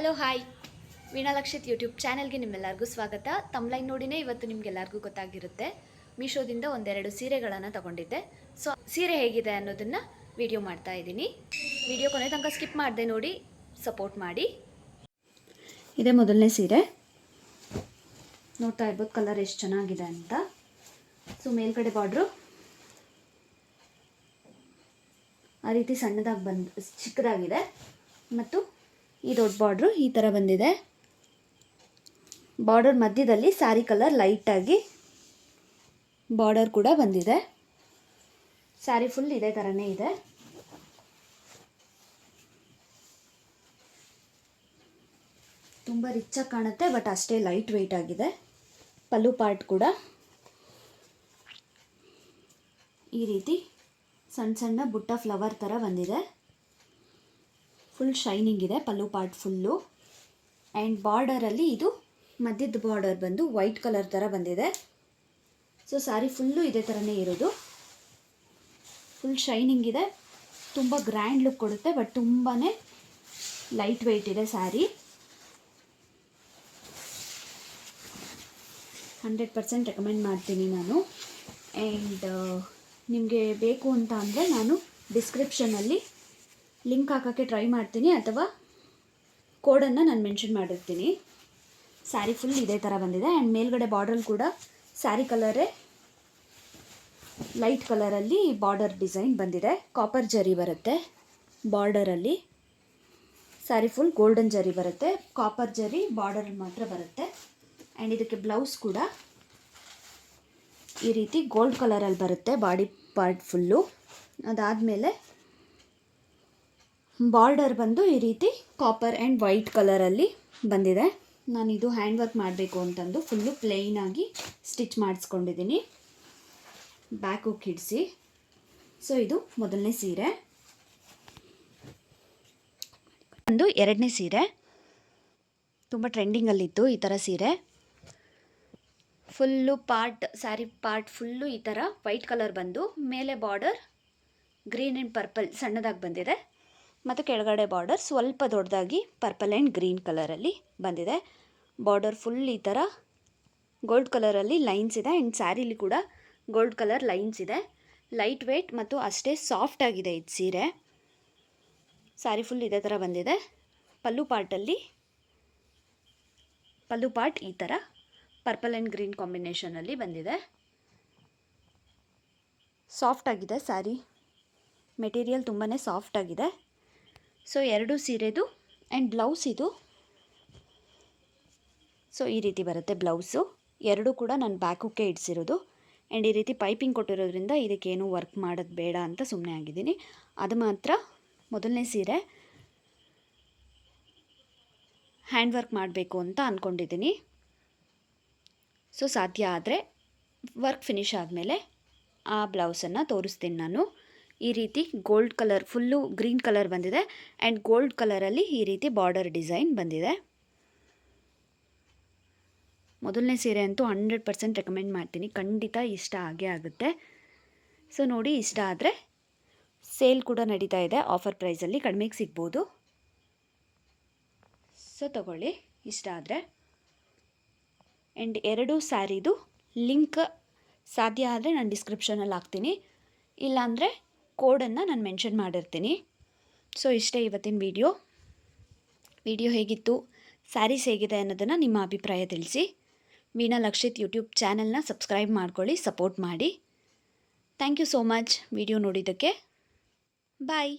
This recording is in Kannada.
Hello hi Veena Lakshith YouTube ಚಾನೆಲ್ಗೆ ನಿಮ್ಮೆಲ್ಲರಿಗೂ ಸ್ವಾಗತ. ತಮ್ಲೈನ್ ನೋಡಿನೇ ಇವತ್ತು ನಿಮಗೆಲ್ಲರಿಗೂ ಗೊತ್ತಾಗಿರುತ್ತೆ. ಮೀಶೋದಿಂದ ಒಂದೆರಡು ಸೀರೆಗಳನ್ನು ತಗೊಂಡಿದ್ದೆ. ಸೊ ಸೀರೆ ಹೇಗಿದೆ ಅನ್ನೋದನ್ನು ವಿಡಿಯೋ ಮಾಡ್ತಾ ಇದ್ದೀನಿ. ವಿಡಿಯೋ ಕೊನೆ ತನಕ ಸ್ಕಿಪ್ ಮಾಡದೆ ನೋಡಿ ಸಪೋರ್ಟ್ ಮಾಡಿ. ಇದೇ ಮೊದಲನೇ ಸೀರೆ. ನೋಡ್ತಾ ಇರ್ಬೋದು ಕಲರ್ ಎಷ್ಟು ಚೆನ್ನಾಗಿದೆ ಅಂತ. ಸೊ ಮೇಲ್ಗಡೆ ಬಾರ್ಡ್ರು ಆ ರೀತಿ ಸಣ್ಣದಾಗಿ ಬಂದು, ಚಿಕ್ಕದಾಗಿದೆ. ಮತ್ತು ಈ ದೊಡ್ಡ ಬಾರ್ಡ್ರು ಈ ಥರ ಬಂದಿದೆ. ಬಾರ್ಡರ್ ಮಧ್ಯದಲ್ಲಿ ಸ್ಯಾರಿ ಕಲರ್ ಲೈಟಾಗಿ ಬಾರ್ಡರ್ ಕೂಡ ಬಂದಿದೆ. ಸ್ಯಾರಿ ಫುಲ್ ಇದೇ ಥರನೇ ಇದೆ. ತುಂಬ ರಿಚ್ಚಾಗಿ ಕಾಣುತ್ತೆ ಬಟ್ ಅಷ್ಟೇ ಲೈಟ್ ವೆಯ್ಟ್ ಆಗಿದೆ. ಪಲ್ಲು ಪಾರ್ಟ್ ಕೂಡ. ಈ ರೀತಿ ಸಣ್ಣ ಸಣ್ಣ ಬುಟ್ಟ ಫ್ಲವರ್ ಥರ ಬಂದಿದೆ. ಫುಲ್ ಶೈನಿಂಗ್ ಇದೆ, ಪಲ್ಲು ಪಾರ್ಟ್ ಫುಲ್ಲು ಆ್ಯಂಡ್ ಬಾರ್ಡರಲ್ಲಿ ಇದು ಮಧ್ಯದ ಬಾರ್ಡರ್ ಬಂದು ವೈಟ್ ಕಲರ್ ಥರ ಬಂದಿದೆ. ಸೊ ಸ್ಯಾರಿ ಫುಲ್ಲು ಇದೇ ಥರನೇ ಇರೋದು. ಫುಲ್ ಶೈನಿಂಗ್ ಇದೆ. ತುಂಬ ಗ್ರ್ಯಾಂಡ್ ಲುಕ್ ಕೊಡುತ್ತೆ ಬಟ್ ತುಂಬಾ ಲೈಟ್ ವೆಯ್ಟ್ ಇದೆ ಸ್ಯಾರಿ ಹಂಡ್ರೆಡ್ ಪರ್ಸೆಂಟ್ ರೆಕಮೆಂಡ್ ಮಾಡ್ತೀನಿ ನಾನು. ಆ್ಯಂಡ್ ನಿಮಗೆ ಬೇಕು ಅಂತ ಅಂದರೆ ನಾನು ಡಿಸ್ಕ್ರಿಪ್ಷನಲ್ಲಿ ಲಿಂಕ್ ಹಾಕೋಕ್ಕೆ ಟ್ರೈ ಮಾಡ್ತೀನಿ ಅಥವಾ ಕೋಡನ್ನು ನಾನು ಮೆನ್ಷನ್ ಮಾಡಿರ್ತೀನಿ. ಸ್ಯಾರಿ ಫುಲ್ ಇದೇ ಥರ ಬಂದಿದೆ ಆ್ಯಂಡ್ ಮೇಲ್ಗಡೆ ಬಾರ್ಡ್ರಲ್ಲಿ ಕೂಡ ಸ್ಯಾರಿ ಕಲರೇ, ಲೈಟ್ ಕಲರಲ್ಲಿ ಬಾರ್ಡರ್ ಡಿಸೈನ್ ಬಂದಿದೆ. ಕಾಪರ್ ಜರಿ ಬರುತ್ತೆ ಬಾರ್ಡರಲ್ಲಿ. ಸ್ಯಾರಿ ಫುಲ್ ಗೋಲ್ಡನ್ ಜರಿ ಬರುತ್ತೆ. ಕಾಪರ್ ಜರಿ ಬಾರ್ಡರ್ ಮಾತ್ರ ಬರುತ್ತೆ. ಆ್ಯಂಡ್ ಇದಕ್ಕೆ ಬ್ಲೌಸ್ ಕೂಡ ಈ ರೀತಿ ಗೋಲ್ಡ್ ಕಲರಲ್ಲಿ ಬರುತ್ತೆ ಬಾಡಿ ಪಾರ್ಟ್ ಫುಲ್ಲು. ಅದಾದಮೇಲೆ ಬಾರ್ಡರ್ ಬಂದು ಈ ರೀತಿ ಕಾಪರ್ ಆ್ಯಂಡ್ ವೈಟ್ ಕಲರಲ್ಲಿ ಬಂದಿದೆ. ನಾನು ಇದು ಹ್ಯಾಂಡ್ ವರ್ಕ್ ಮಾಡಬೇಕು ಅಂತಂದು ಫುಲ್ಲು ಪ್ಲೈನಾಗಿ ಸ್ಟಿಚ್ ಮಾಡಿಸ್ಕೊಂಡಿದ್ದೀನಿ ಬ್ಯಾಕ್ ಕಿಡಿಸಿ ಸೊ ಇದು ಮೊದಲನೇ ಸೀರೆ. ಒಂದು ಎರಡನೇ ಸೀರೆ. ತುಂಬ ಟ್ರೆಂಡಿಂಗಲ್ಲಿತ್ತು ಈ ಥರ ಸೀರೆ. Full part saree part full ಈ ಥರ ವೈಟ್ ಕಲರ್ ಬಂದು, ಮೇಲೆ ಬಾರ್ಡರ್ ಗ್ರೀನ್ ಆ್ಯಂಡ್ ಪರ್ಪಲ್ ಸಣ್ಣದಾಗಿ ಬಂದಿದೆ. ಮತ್ತು ಕೆಳಗಡೆ ಬಾರ್ಡರ್ ಸ್ವಲ್ಪ ದೊಡ್ಡದಾಗಿ ಪರ್ಪಲ್ ಆ್ಯಂಡ್ ಗ್ರೀನ್ ಕಲರಲ್ಲಿ ಬಂದಿದೆ. ಬಾರ್ಡರ್ ಫುಲ್ ಈ ಥರ ಗೋಲ್ಡ್ ಕಲರಲ್ಲಿ ಲೈನ್ಸ್ ಇದೆ ಆ್ಯಂಡ್ ಸ್ಯಾರಿಲಿ ಕೂಡ ಗೋಲ್ಡ್ ಕಲರ್ ಲೈನ್ಸ್ ಇದೆ. ಲೈಟ್ ವೆಯ್ಟ್ ಮತ್ತು ಅಷ್ಟೇ ಸಾಫ್ಟ್ ಆಗಿದೆ ಇದು ಸೀರೆ. ಸ್ಯಾರಿ ಫುಲ್ ಇದೇ ಥರ ಬಂದಿದೆ. ಪಲ್ಲು ಪಾರ್ಟಲ್ಲಿ ಪಲ್ಲು ಪಾರ್ಟ್ ಈ ಥರ ಪರ್ಪಲ್ ಆ್ಯಂಡ್ ಗ್ರೀನ್ ಕಾಂಬಿನೇಷನಲ್ಲಿ ಬಂದಿದೆ. ಸಾಫ್ಟ್ ಆಗಿದೆ ಸ್ಯಾರಿ. ಮೆಟೀರಿಯಲ್ ತುಂಬಾ ಸಾಫ್ಟ್ ಆಗಿದೆ. ಸೊ ಎರಡು ಸೀರೆದು ಆ್ಯಂಡ್ ಬ್ಲೌಸ್ ಇದು. ಸೊ ಈ ರೀತಿ ಬರುತ್ತೆ ಬ್ಲೌಸು ಎರಡೂ ಕೂಡ ನಾನು ಬ್ಯಾಕುಕ್ಕೆ ಇಡಿಸಿರೋದು. ಆ್ಯಂಡ್ ಈ ರೀತಿ ಪೈಪಿಂಗ್ ಕೊಟ್ಟಿರೋದ್ರಿಂದ ಇದಕ್ಕೇನು ವರ್ಕ್ ಮಾಡೋದು ಬೇಡ ಅಂತ ಸುಮ್ಮನೆ ಆಗಿದ್ದೀನಿ. ಅದು ಮಾತ್ರ ಮೊದಲನೇ ಸೀರೆ. ಹ್ಯಾಂಡ್ ವರ್ಕ್ ಮಾಡಬೇಕು ಅಂತ ಅಂದ್ಕೊಂಡಿದ್ದೀನಿ ಸೊ ಸಾಧ್ಯ ಆದರೆ ವರ್ಕ್ ಫಿನಿಶ್ ಆದಮೇಲೆ ಆ ಬ್ಲೌಸನ್ನು ತೋರಿಸ್ತೀನಿ ನಾನು. ಈ ರೀತಿ gold colour full green colour ಬಂದಿದೆ. ಆ್ಯಂಡ್ ಗೋಲ್ಡ್ ಕಲರಲ್ಲಿ ಈ ರೀತಿ ಬಾರ್ಡರ್ ಡಿಸೈನ್ ಬಂದಿದೆ. ಮೊದಲನೇ ಸೀರೆ ಅಂತೂ ಹಂಡ್ರೆಡ್ ಪರ್ಸೆಂಟ್ ರೆಕಮೆಂಡ್ ಮಾಡ್ತೀನಿ. ಖಂಡಿತ ಇಷ್ಟ ಆಗೇ ಆಗುತ್ತೆ. ಸೊ ನೋಡಿ ಇಷ್ಟ ಆದರೆ ಸೇಲ್ ಕೂಡ ನಡೀತಾ ಇದೆ. ಆಫರ್ ಪ್ರೈಸಲ್ಲಿ ಕಡಿಮೆಗೆ ಸಿಗ್ಬೋದು. ಸೊ ತಗೊಳ್ಳಿ. ಇಷ್ಟ ಆದರೆ. ಆ್ಯಂಡ್ ಎರಡು ಸ್ಯಾರಿದು ಲಿಂಕ್ ಸಾಧ್ಯ ಆದರೆ ನಾನು ಡಿಸ್ಕ್ರಿಪ್ಷನಲ್ಲಿ ಹಾಕ್ತೀನಿ. ಇಲ್ಲಾಂದರೆ ಕೋಡನ್ನು ನಾನು ಮೆನ್ಷನ್ ಮಾಡಿರ್ತೀನಿ. ಸೊ ಇಷ್ಟೇ ಇವತ್ತಿನ ವಿಡಿಯೋ ವಿಡಿಯೋ ಹೇಗಿತ್ತು ಸ್ಯಾರೀಸ್ ಹೇಗಿದೆ ಅನ್ನೋದನ್ನು ನಿಮ್ಮ ಅಭಿಪ್ರಾಯ ತಿಳಿಸಿ. ವೀಣಾ ಲಕ್ಷಿತ್ ಯೂಟ್ಯೂಬ್ ಚಾನಲ್ನ ಸಬ್ಸ್ಕ್ರೈಬ್ ಮಾಡ್ಕೊಳ್ಳಿ ಸಪೋರ್ಟ್ ಮಾಡಿ. Thank you so much video ನೋಡಿದ್ದಕ್ಕೆ. ಬಾಯ್